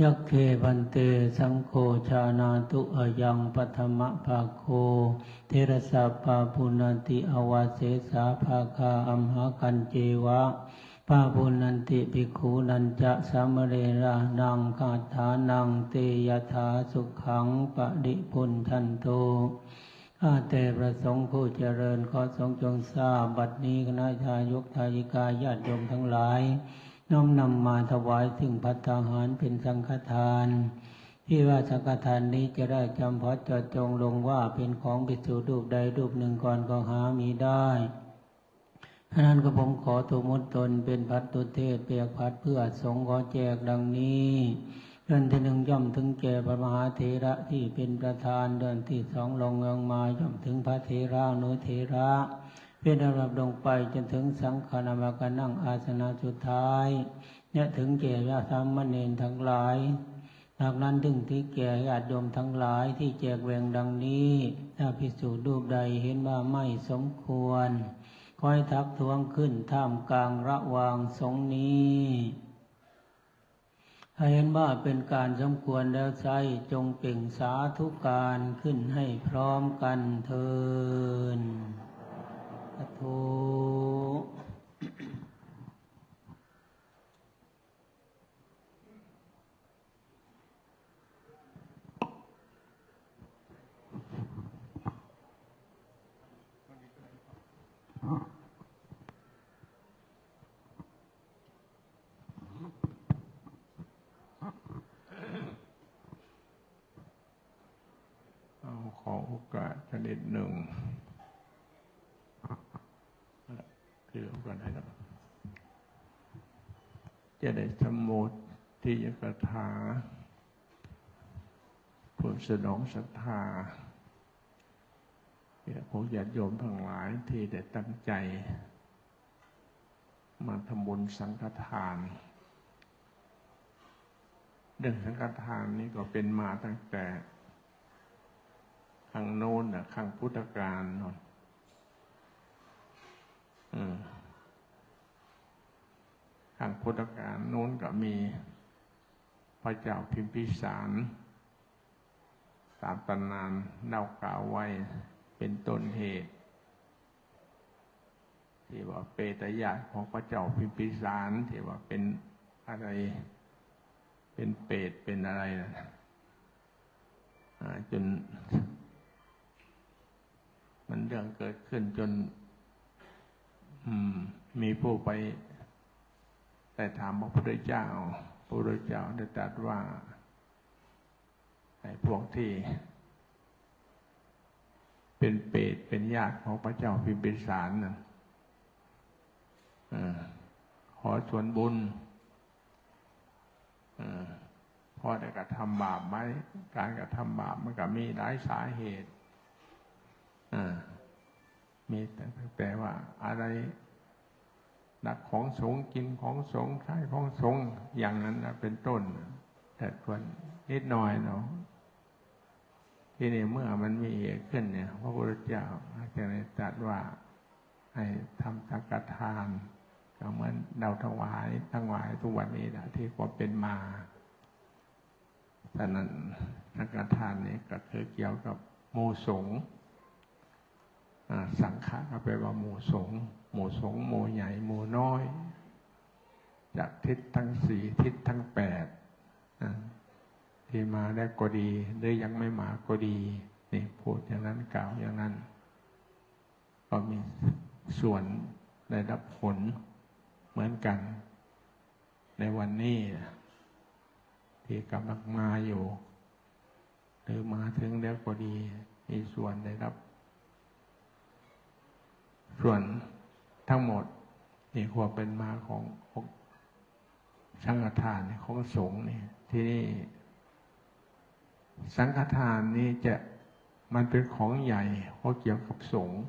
ยักเคบันเตสังโฆชานาตุอายังปัทมะภาโคเทระสะปาปุนันติอวาเสสาภาคาอัมหากันเจวะปาปุนันติภิกขุนันจะสามเรระนังคาถานังเตยถาสุขังปะดิพุนทันโตอาแต่ประสงค์ผู้เจริญขอทรงจงทราบบัดนี้คณะทายกทายิกาญาติโยมทั้งหลาย น้อมนำมาถวายสิ่งพัตตาหารเป็นสังฆทาน ที่ว่าสังฆทานนี้จะได้จำเพาะเจาะจงลงว่าเป็นของภิกษุรูปใดรูปหนึ่งก่อนก็หามีได้ฉะนั้นก็ผมขอตัวมุตตนเป็นพัตตุเทศเปียกพัดเพื่อสงฆ์ขอแจกดังนี้เดือนที่หนึ่งย่อมถึงแก่พระมหาเถระที่เป็นประธานเดือนที่สองลงเงมาย่อมถึงพระเถระนุเถระ เป็นระดับลงไปจนถึงสังฆนามากนั่งอาสนะสุดท้ายเนี่ยถึงแก่ญาติสามเณรทั้งหลายจากนั้นถึงที่แก่ญาติโยมทั้งหลายที่แจกแบ่งดังนี้ ถ้าพิสูจน์รูปใดเห็นว่าไม่สมควรคอยทักท้วงขึ้นท่ามกลางระวางสงนี้ถ้าเห็นว่าเป็นการสมควรแล้วใช้จงเปล่งสาธุการขึ้นให้พร้อมกันเทิน ธุขอโอกาสชนิดหนึ่ง คือโอกาสให้เราจะได้สมมติที่จะกระถาเพื่อสนองศรัทธาพวกญาติโยมทั้งหลายที่ได้ตั้งใจ มาทำบุญสังฆทานเรื่องสังฆทานนี้ก็เป็นมาตั้งแต่ ข้างโน้นนะข้างพุทธกาลนน อืมข้างพุทธกาลโน้นก็มี พระเจ้าพิมพิสาร ตามตำนานเล่ากล่าวไว้เป็นต้นเหตุ ที่ว่าเปตญาของพระเจ้าพิมพิสารที่ว่าเป็นอะไร เป็นเปตเป็นอะไรนะจน มันเรื่องเกิดขึ้นจน อืม มีผู้ไปแต่ถามพระพุทธเจ้าพระพุทธเจ้าได้ตรัสว่าไอ้พวกที่ เป็นเปรตเป็นญาติของพระเจ้าพิมพิสารนั่นเอขอส่วนบุญอพอได้กระทำบาปไหมการกระทำบาปมันก็มีหลายสาเหตุอ่า มีแต่แต่ว่าอะไรดักของสงกินของสงใช้ของสงอย่างนั้นนะเป็นต้น แต่ส่วนนิดหน่อยเนาะที่นี่เมื่อมันมีเหตุขึ้นเนี่ยพระพุทธเจ้าจะได้ตรัสว่า ให้ทำสังฆทานก็เหมือนเราถวายทั้งวายทุกวันนี้นะที่ความเป็นมาฉะนั้นสังฆทานนี้ก็คือเกี่ยวกับหมู่สง์ สังฆะก็แปลว่าหมู่สงหมู่สงหมู่ใหญ่หมู่น้อย จากทิศทั้งสี่ทิศทั้งแปดที่มาได้ก็ดีหรือยังไม่มาก็ดีนี่พูดอย่างนั้นกล่าวอย่างนั้น ก็มีส่วนได้รับผลเหมือนกัน ในวันนี้ที่กำลังมาอยู่ หรือมาถึงแล้วก็ดี มีส่วนได้รับ ส่วนทั้งหมดนี่ความเป็นมาของสังฆทานของสงฆ์นี่ที่นี่ สังฆทานนี่จะมันเป็นของใหญ่เพราะเกี่ยวกับสงฆ์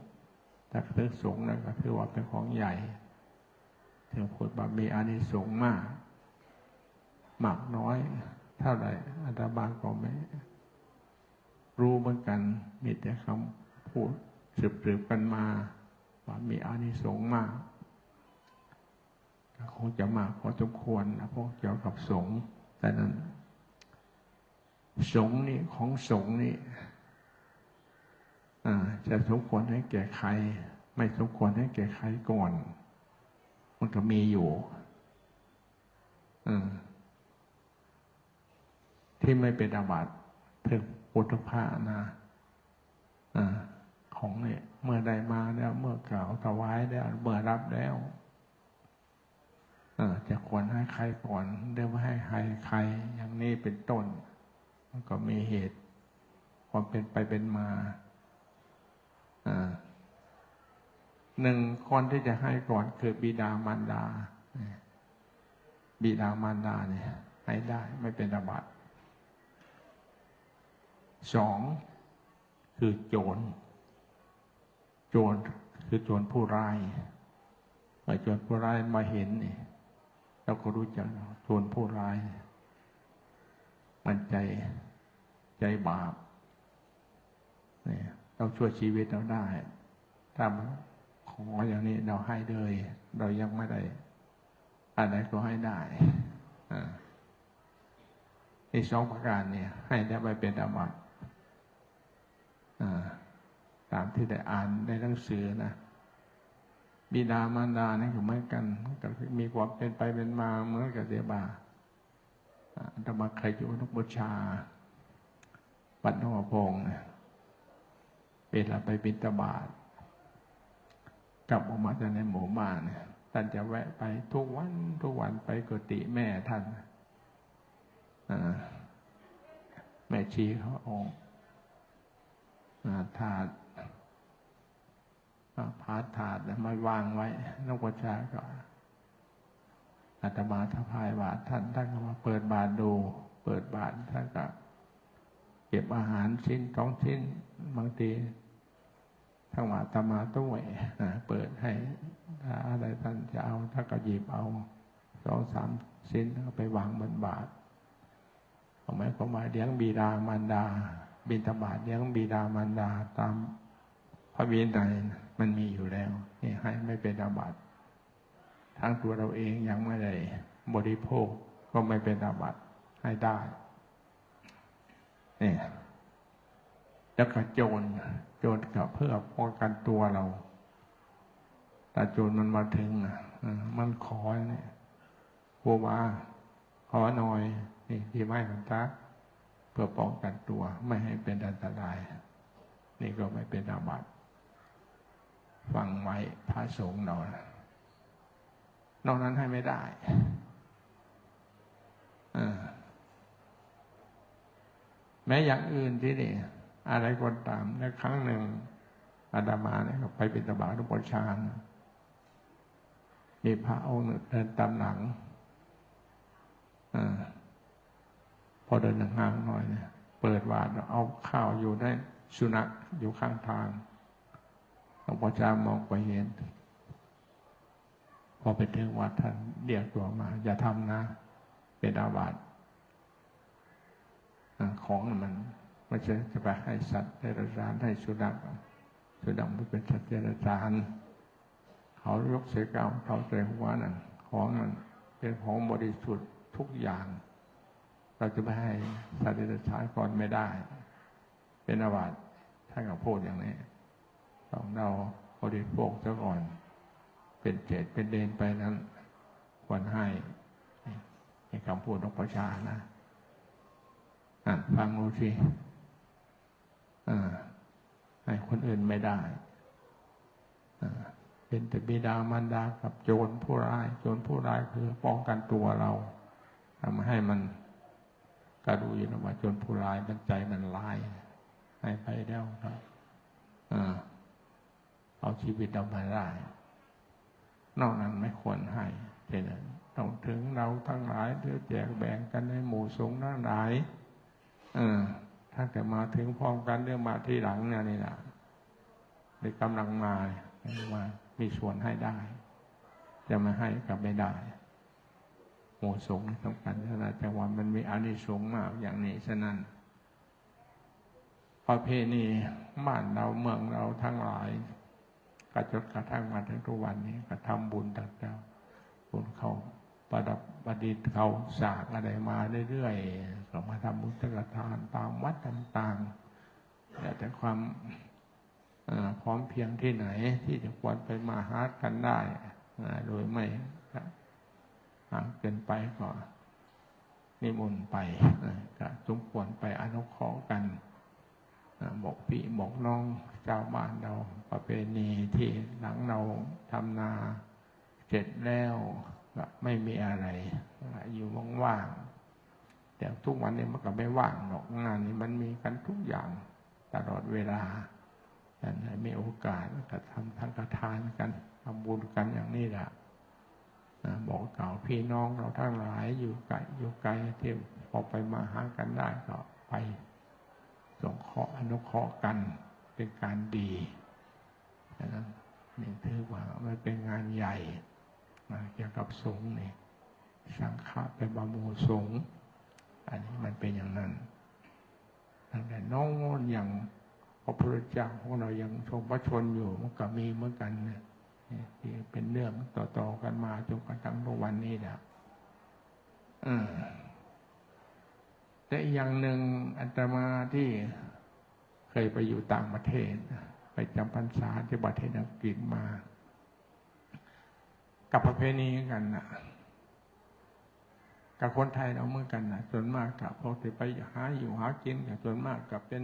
แต่ถือสงฆ์นั่นก็ถือว่าเป็นของใหญ่ถึงพูดว่ามีอานิสงส์มาก มากน้อย เท่าไหร่อาตมาก็ไม่รู้เหมือนกัน มีแต่คำพูดสืบๆกันมา ว่ามีอานิสงส์มากคงจะมากพอสมควรนะพวกเกี่ยวกับสงฆ์แต่นั้น สงฆ์นี่ของสงฆ์นี่จะสมควรให้แก่ใคร ไม่สมควรให้แก่ใครก่อน มันก็มีอยู่ที่ไม่เป็นอาบัติเพื่อปุถุภานะอ่า ของเนี่ยเมื่อได้มาแล้ว เมื่อกล่าวถวายแล้วเมื่อรับแล้วเออจะควรให้ใครก่อนเดี๋ยวไม่ให้ใครใคร อย่างนี้เป็นต้น มันก็มีเหตุ ความเป็นไปเป็นมาหนึ่งคนที่จะให้ก่อนคือบิดามารดา บิดามารดาเนี่ย ให้ได้ไม่เป็นอาบัติสองคือโจร โจรคือโจรผู้ร้ายเมื่อโจรผู้ร้ายมาเห็นนี่เราก็รู้จักโจรผู้ร้าย มันใจใจบาปเนี่ยเราช่วยชีวิตเราได้ถ้าขออย่างนี้เราให้เลย เรายังไม่ได้อะไรก็ให้ได้อ่าในสองประการเนี่ย ให้ได้ไปเป็นอาบัติ ตามที่ได้อ่านในหนังสือนะบิดามารดานี่ก็เหมือนกันก็มีความเป็นไปเป็นมาเหมือนกับเดบาธรรมเคยอยู่นุบูชา ปัดนวพงเนี่ยเวลาไปบิณฑบาตกลับออกมาจากในหมู่บ้านเนี่ยท่านจะแวะไปทุกวันทุกวันไปกุฏิแม่ท่านแม่ชีเขาองค์ถาด พาถาดมาวางไว้นกประชาก็อาตมาทพายบาทท่านท่านก็มาเปิดบาทดู เปิดบาทท่านก็เก็บอาหารชิ้นสองชิ้นบางทีทั้งว่าตมาต้องไหวนะเปิดให้ถ้าอะไรท่านจะเอาถ้านก็หยิบเอาสองสามชิ้นแล้วไปวางบนบาทเอาไหมผมมาเลี้ยงบีดามารดา บินตบาทเลี้ยงบิดามารดาตามพระวินัย มันมีอยู่แล้วนี่ให้ไม่เป็นอาบัติทั้งตัวเราเองยังไม่ได้บริโภคก็ไม่เป็นอาบัติให้ได้นี่แล้วก็โจรโจรกับเพื่อป้องกันตัวเราแต่โจรมันมาถึงมันขอเนี่ยครูบาขอหน่อยนี่ที่ไม้ขันตาเพื่อป้องกันตัว ไม่ให้เป็นอันตราย นี่ก็ไม่เป็นอาบัติ ฟังไว้พระสงฆ์เรานอกนั้นให้ไม่ได้แม้อย่างอื่นที่นี่ อะไรก็ตามในครั้งหนึ่งอาดามาเนี่ยไปเป็นตบาทุปชานมีพระองค์เดินตามหลังอพอเดินห่างหน่อยเนี่ย เปิดวาดเอาข้าวอยู่ได้สุนัขอยู่ข้างทาง งพ่อจามองไปเห็น พอไปถึงวัดท่านเรียกตัวมา อย่าทำนะ เป็นอาบัติของมันไม่ใช่จะไปให้สัตว์เดรัจฉานให้สุนัขสุนัขมันเป็นสัตว์เดรัจฉานเขายกเสกเอาเขาใส่หัวนั่นของนั้นเป็นของบริสุทธิ์ทุกอย่าง เราจะไม่ให้สัตว์เดรัจฉานก่อนไม่ได้ เป็นอาบัติถ้ากับพูดอย่างนี้ ต้องเราบริโภคซะก่อน เป็นเจตเป็นเดนไปนั้นควรให้ในคำพูดของประชานะอ่านฟังดูสิให้คนอื่นไม่ได้เป็นแต่บิดามารดากับโจรผู้ร้าย โจรผู้ร้ายคือป้องกันตัวเราทำให้มันก็ดูอยู่นะว่าโจนผู้ร้ายมันใจมันลายให้ไปแล้วครับ เอาชีวิตเรามาได้ นอกนั้นไม่ควรให้เช่นั้นต้องถึงเราทั้งหลายเดี๋ยวแจกแบ่งกันในหมู่สงฆ์ทั้งหลาย เออ ถ้าแต่มาถึงพร้อมกันเรื่องมาที่หลังเนี่ยนี่นะในกำลังมามามีส่วนให้ได้ จะม่ให้ก็ไม่ได้หมู่สงฆ์สำคัญขนาดจังหวัดมันมีอานิสงส์มากอย่างนี้ฉะนั้นประเพณีบ้านเราเมืองเราทั้งหลาย กระจดกระทั่งมาถึงทุกวันนี้ก็ทำบุญต่างๆบุญเขาประดับประดิษฐ์เขาสางอะไรมาเรื่อยๆก็มาทำบุญตะทานตามวัดต่างๆแต่แต่ความพร้อมเพียงที่ไหนที่จะควรไปมาหากันได้โดยไม่ห่างเกินไปก็นิมนต์ไปก็สมควรไปอนุเคราะห์กัน บอกพี่บอกน้องเจ้าบ้านเราประเพณีที่หลังเราทำนาเสร็จแล้วก็ไม่มีอะไร อยู่ว่างๆแต่ทุกวันนี้มันก็ไม่ว่างหรอกงานนี้มันมีกันทุกอย่างตลอดเวลาแต่ไม่โอกาสก็ทำทั้งกระทานกันทำบุญกันอย่างนี้แหละบอกเก่าพี่น้องเราทั้งหลายอยู่ไกลอยู่ไกลที่พอไปมาหากันได้ก็ไป สงเคราะห์อนุเคราะห์กันเป็นการดีนะนี่ถือว่ามันเป็นงานใหญ่เกี่ยวกับสงฆ์นี่สังฆะเป็นบามูสงฆ์อันนี้มันเป็นอย่างนั้นตั้งแต่น้องอย่างพระพุทธเจ้าของเรายังทรงพระชนอยู่มันก็มีเหมือนกันเนี่ยที่เป็นเรื่องต่อๆกันมาจนกระทั่งทุกวันนี้แหละ แต่อย่างหนึ่งอัตมาที่เคยไปอยู่ต่างประเทศ ไปจำพรรษาที่ประเทศอังกฤษมา กับประเพณีกันนะกับคนไทยเราเมื่อกันนะส่วนมากกับพวกที่ไปหาอยู่หากินกับส่วนมากกับเป็น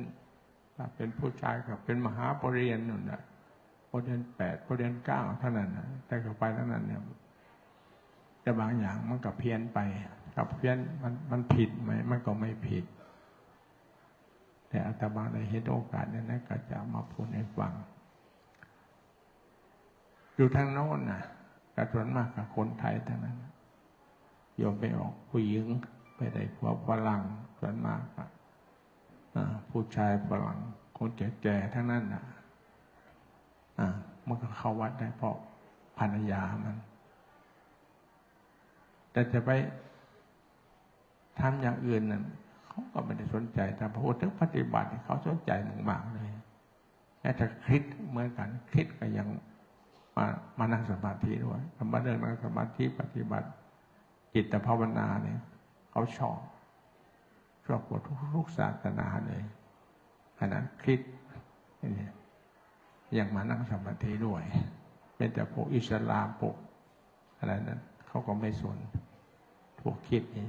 เป็นผู้ชายกับเป็นมหาปรริญญาหนุนนะปรริญญาแปดปรริญญาเก้าเท่านั้นนะแต่กับไปเท่านั้นเนี่ยแต่บางอย่างมันกับเพี้ยนไป กับเพี้ยนมันมันผิดไหมมันก็ไม่ผิด แต่อาตมาได้เห็นโอกาสนี้นะก็จะมาพูดให้ฟัง อยู่ทางโน้นนะกระส่วนมากกับคนไทยทั้งนั้นโยมไปออกผู้หญิงไปได้ผัวฝรั่งส่วนมากผู้ชายฝรั่งคนแก่ๆทั้งนั้นนะมันก็เข้าวัดได้เพราะภรรยามัน แต่จะไป ทำอย่างอื่นนั่นเขาก็ไม่ได้สนใจแต่พอถึงปฏิบัติเขาสนใจมากๆเลยแม้แต่คิดเหมือนกันคิดก็ยังมามานั่งสมาธิด้วยทำมาเรื่องนั่งสมาธิปฏิบัติจิตภาวนาเนี่ยเขาชอบชอบหมดทุกศาสนาเลยขนาดคิดนี่ยังมานั่งสมาธิด้วยเป็นแต่พวกอิสลามพวกอะไรนั้นเขาก็ไม่สนพวกคิดนี่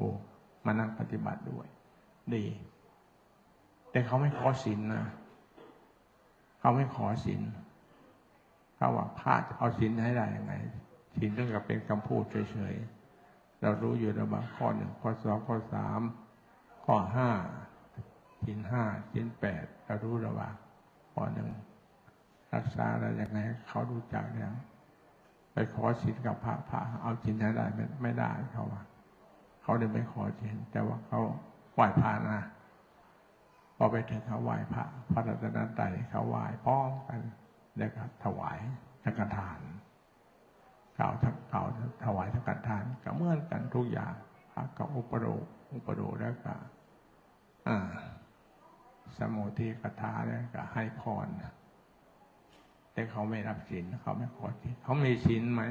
อ้มานั่งปฏิบัติด้วย ดี แต่เขาไม่ขอศีลนะเขาไม่ขอศีลเขาว่าพระจะเอาศีลให้ได้ยังไงศีลต้องกับเป็นคำพูดเฉยๆเรารู้อยู่แล้วว่าข้อหนึ่งข้อสองข้อสามข้อห้าศีลห้าศีลแปดเรารู้แล้วว่าข้อหนึ่งรักษาอะไรยังไงเขารู้จักเนี่ยไปขอศีลกับพระพระเอาศีลให้ได้ไม่ได้เขาว่า เขาเลยไม่ขอเชิญแต่ว่าเขาไหว้พระนะพอไปถึงเขาไหว้พระพระรัตนตรัยเขาไหว้พร้อมกันแล้วก็ถวายสังฆทานกล่าวทั้งกล่าวถวายสังฆทานก็เหมือนกันทุกอย่างพระก็อุปโรอุปโรแล้วก็อ่าสมุทีคาถาแล้วก็ให้พรแต่เขาไม่รับศีลเขาไม่ขอศีลเขามีศีลไหม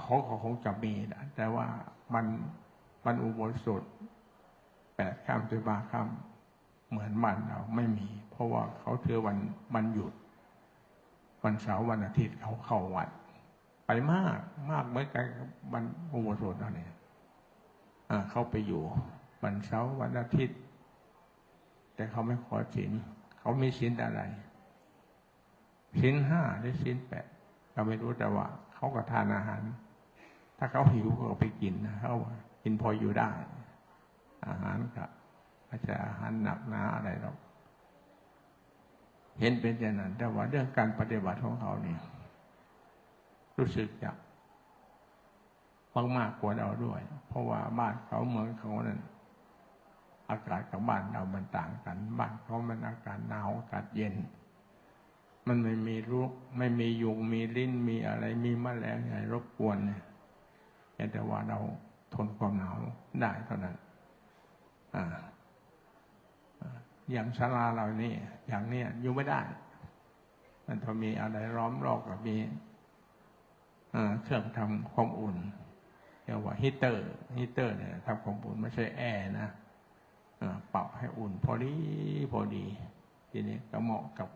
เขาเขาคงจะมีนะแต่ว่ามันมันอุโบสถแปดข้ามตัวบาข้ามเหมือนมันเราไม่มี เพราะว่าเขาเถือวันมันหยุด วันเสาร์วันอาทิตย์เขาเข้าวัด ไปมากมากเหมือนกันวันอุโบสถเราเนี่ยเขาไปอยู่ วันเสาร์วันอาทิตย์ แต่เขาไม่ขอศีลเขามีศีลอะไรศีลห้าหรือศีลแปดเราไม่รู้แต่ว่า เขาก็ทานอาหาร ถ้าเขาหิวก็ไปกินนะเขากินพออยู่ได้ อาหารก็อาจจะอาหารหนักหนาอะไรหรอกเห็นเป็นอย่างนั้น แต่ว่าเรื่องการปฏิบัติของเขาเนี่ยรู้สึกจะมากมากกว่าเราด้วย เพราะว่าบ้านเขาเมืองเขานั้นอากาศกับบ้านเรามันต่างกัน บ้านเขามันอากาศหนาวอากาศเย็น มันไม่มีรูปไม่มียุงมีลิ้นมีอะไรมีแมลงอะไรรบกวนเนี่ยแต่ว่าเราทนความหนาวได้เท่านั้นอ่าอย่างศาลาเรานี่อย่างเนี้ยอยู่ไม่ได้ มันต้องมีอะไรล้อมรอบกับมีเครื่องทำความอุ่นเรียกว่าฮีเตอร์ฮีเตอร์เนี่ยทำความอุ่นไม่ใช่แอร์นะปรับให้อุ่น พอดีพอดี ทีนี้ก็เหมาะกับ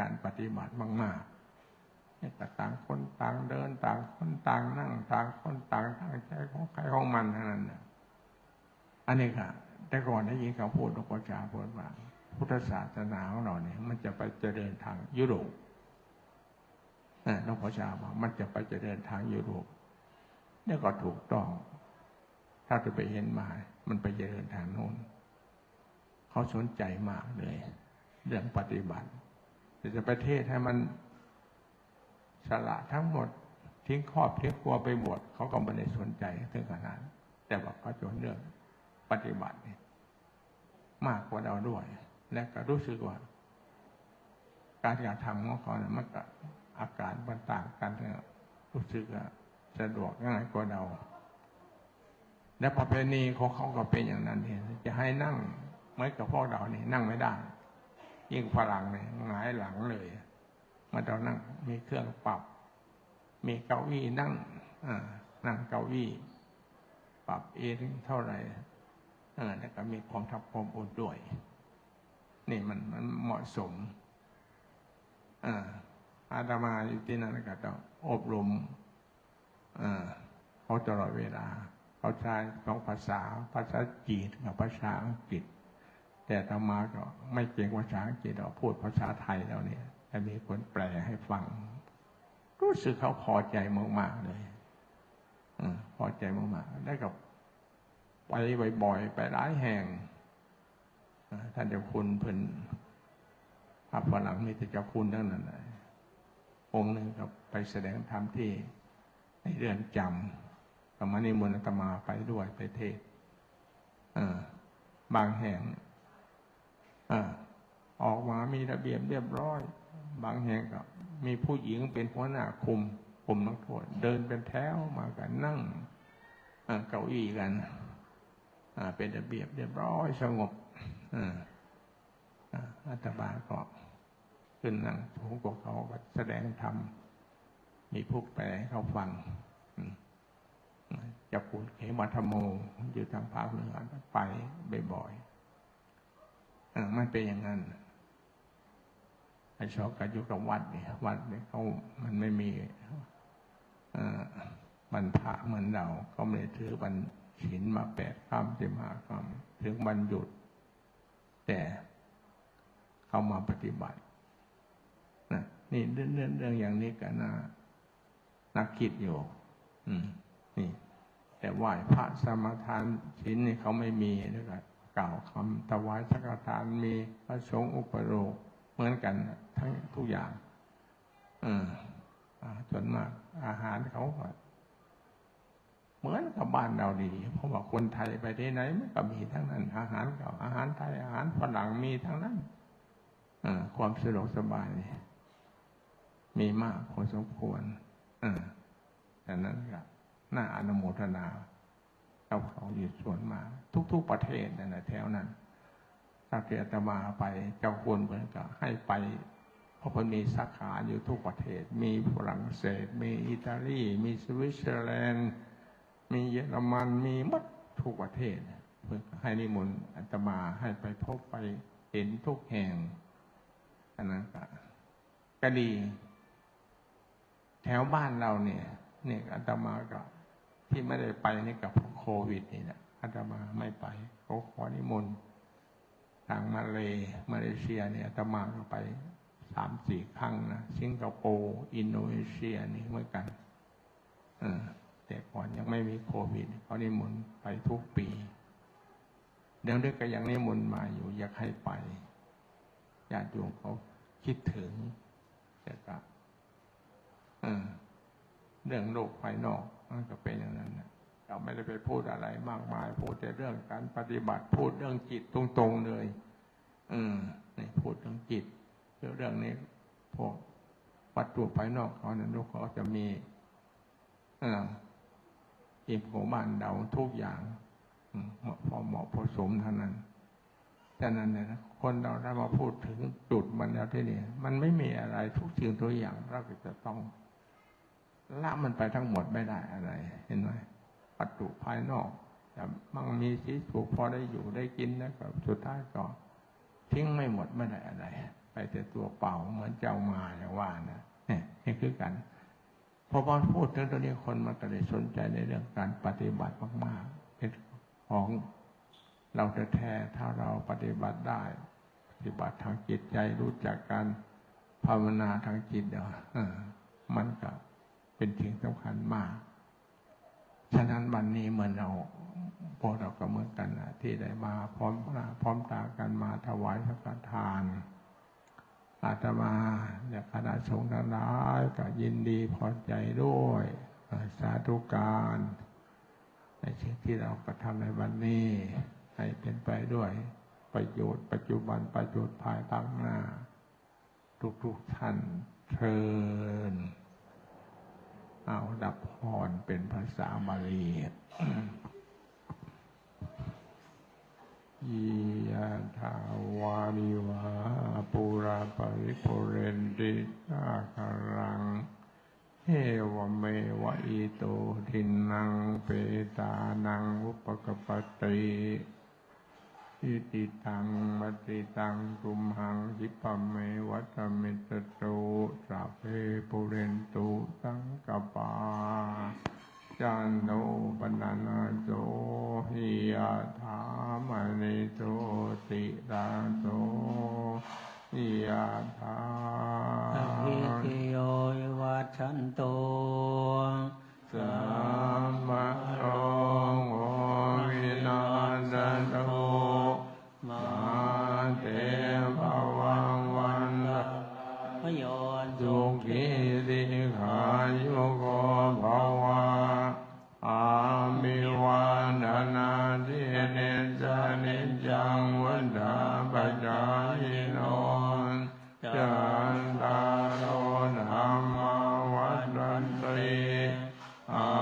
การปฏิบัติมากๆเนี่ยแต่ต่างคนต่างเดินต่างคนต่างนั่ง ต่างคนต่างทางใจของใครของมันเท่านั้นนะอันนี้ค่ะ แต่ก่อนได้ยินเขาพูดหลวงพ่อจาพูดว่าพุทธศาสนาของเราเนี่ย มันจะไปเจริญทางยุโรปหลวงพ่อชาบอกมันจะไปเจริญทางยุโรปนี่ก็ถูกต้อง ถ้าจะไปเห็นมา มันไปเจริญทางโน้น เขาสนใจมากเลย เรื่องปฏิบัติ แต่จะประเทศให้มันสละทั้งหมด ทิ้งครอบทิ้งครัวไปหมดเขาก็ไม่ได้สนใจถึงขนาดแต่ว่าเขาจนเรื่องปฏิบัตินี่มากกว่าเราด้วย และก็รู้สึกว่า การกระทำของเขาเนี่ยมันก็อาการมันต่างกันรู้สึกสะดวกง่ายกว่าเราและประเพณีของเขาก็เป็นอย่างนั้นเองจะให้นั่งเหมือนกับพวกเรานี่นั่งไม่ได้ ยิ่งฝรั่งเนี่ยหงายหลังเลยมาเรานั่งมีเครื่องปรับ มีเก้าอี้นั่งอ่านั่งเก้าอี้ ปรับเองเท่าไหร่อ่าแล้วก็มีความทับความอุ่นด้วย นี่มันมันเหมาะสมอ่าอาตมาอยู่ที่นั่นก็ต้องอบรมเขาตลอดเวลาเขาใช้สองภาษาภาษาจีนกับภาษาอังกฤษ แต่อาตมาก็ไม่เก่งภาษาอังกฤษเราพูดภาษาไทยแล้วเนี่ยจะมีคนแปลให้ฟัง รู้สึกเขาพอใจมากๆเลยอพอใจมากๆได้กับไปบ่อยๆ ไปหลายแห่งท่านเจ้าคุณเพิ่นพระฝรั่งมีแต่เจ้าคุณทั้งนั้นเลยองค์หนึ่งก็ไปแสดงธรรมที่ในเรือนจำกับมานิมนต์ตมาไปด้วยไปเทศบางแห่ง ออกมามีระเบียบเรียบร้อย บางแห่งก็มีผู้หญิงเป็นหัวหน้าคุมคุมนักโทษเดินเป็นแถวมากันนั่งเก้าอี้กันเป็นระเบียบเรียบร้อยสงบอาตมาก็ขึ้นนั่งสูงกว่าเขาก็แสดงธรรมมีผู้แปลให้เขาฟังจะพูดเขมาธรรมโม อยู่ทางภาคเหนือไปบ่อยๆ มันเป็นอย่างนั้นไอ้ชอบกันอยู่กับวัดเนี่ยวัดเนี่ยเขามันไม่มีบรรพะเหมือนเราเขาไม่ได้ถือบันศีลมาแปดคำสิบห้าคำถึงบรรหยุด แต่เขามาปฏิบัตินี่เรื่องเรื่องเรื่องอย่างนี้กันนะนักคิดอยู่ อืม นี่ แต่ไหว้พระสมทานศีลนี่เขาไม่มีด้วยกัน กล่าวคำถวายสักทานมีพระสงฆ์อุปโลกเหมือนกันทั้งทุกอย่างอืมส่วนมาก อาหารเขาเหมือนกับบ้านเราดี เพราะว่าคนไทยไปที่ไหนมันก็มีทั้งนั้น อาหารเก่าอาหารไทย อาหารฝรั่งมีทั้งนั้นความสะดวกสบาย มีมากพอสมควรอ่าแต่นั้นก็น่าอนุโมทนา กับเขาอยู่ส่วนมากทุก ๆประเทศนั่นแหละแถวนั้นถ้าเกิดจะมาไปเจ้าคุณเหมือนกับให้ไปเพราะมันมีสาขาอยู่ทุกประเทศ มีฝรั่งเศส มีอิตาลี มีสวิตเซอร์แลนด์ มีเยอรมัน มีมัดทุกประเทศ เพื่อให้นิมนต์อาตมาให้ไปพบไปเห็นทุกแห่งอันนั้นก็ก็ดี แถวบ้านเราเนี่ย เนี่ยอาตมาก็ ที่ไม่ได้ไปนี่กับโควิดนี่นะอาตมาไม่ไปเขาขอนิมนต์ทางมาเลมาเลเซียเนี่ยอาตมาก็ไปสามสี่ครั้งนะสิงคโปร์อินโดนีเซียนี่เหมือนกันออแต่ก่อนยังไม่มีโควิดเขานิมนต์ไปทุกปีเดี๋ยวนี้ก็ยังนิมนต์มาอยู่อยากให้ไปญาติโยมเขาคิดถึงแต่ก็เรื่องโลกภายนอก มันก็เป็นอย่างนั้นเราไม่ได้ไปพูดอะไรมากมาย พูดแต่เรื่องการปฏิบัติพูดเรื่องจิตตรงๆเลย อืมนี่พูดเรื่องจิตเรื่องนี้พวกวัตถุภายนอกเขานั้นเขาจะมีอ่ออิมโผบานเดาทุกอย่างเหมาะพอเหมาะพอสมเท่านั้นฉะนั้นเนี่ยนะคนเราถ้ามาพูดถึงจุดมันแล้วที่นี่มันไม่มีอะไรทุกสิ่งทุกอย่างเราก็จะต้อง ละมันไปทั้งหมดไม่ได้อะไร เห็นไหมวัตถุภายนอกแต่มันมีสีสุขพอได้อยู่ได้กินแล้วก็สุดท้ายก็ทิ้งไม่หมดไม่ได้อะไร ไปแต่ตัวเปล่าเหมือนเจ้ามาอย่างว่านะเนี่ยนี่คือกันพอพอพูดถึงตัวนี้คนมันก็เลยสนใจในเรื่องการปฏิบัติมากๆเป็นของเราจะแท้ถ้าเราปฏิบัติได้ ปฏิบัติทางจิตใจรู้จักการภาวนาทางจิตเดี๋ยวมันก็ เป็นสิ่งสำคัญมาก ฉะนั้นวันนี้เหมือนเราพวกเราก็เหมือนกันนะที่ได้มาพร้อมหน้าพร้อมตากันมาถวายสังฆทาน อาตมาและคณะสงฆ์ทั้งหลายก็ยินดีพอใจด้วยสาธุการในสิ่งที่เรากระทำในวันนี้ ให้เป็นไปด้วยประโยชน์ปัจจุบันประโยชน์ภายภาคหน้า ทุกๆท่านเชิญ อาดับพรเป็นภาษาบาลียะถาวาริวาปุราปริปุเรนติสาคารังเทวเมวะอิโตทินังเปตานังอุปกปติ อิติตังมติตังตุมหังคิปะเมวัตเมตโตสัพเพปุเรนตุสังกปาจันโนปนันโสหิยะถามณิโสติตาโสหิยะถาอวิคิโยวัชันโตสัมมา ฏั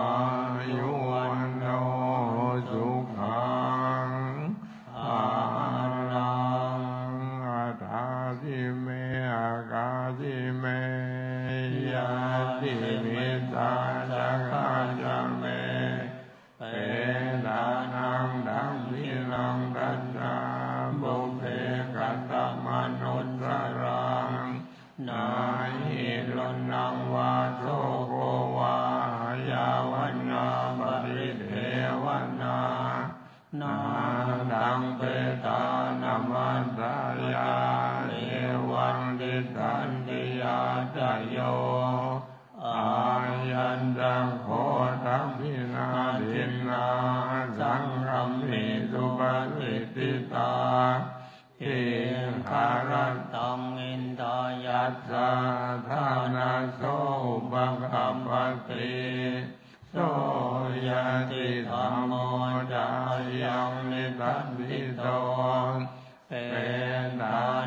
นาสังคัมมิสุปฏิติตาอิคารตังอินทายัสสะทานาโสบังคัมปติโสยติธรรมโมจายังนิทันติโตเป็นา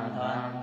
นสัน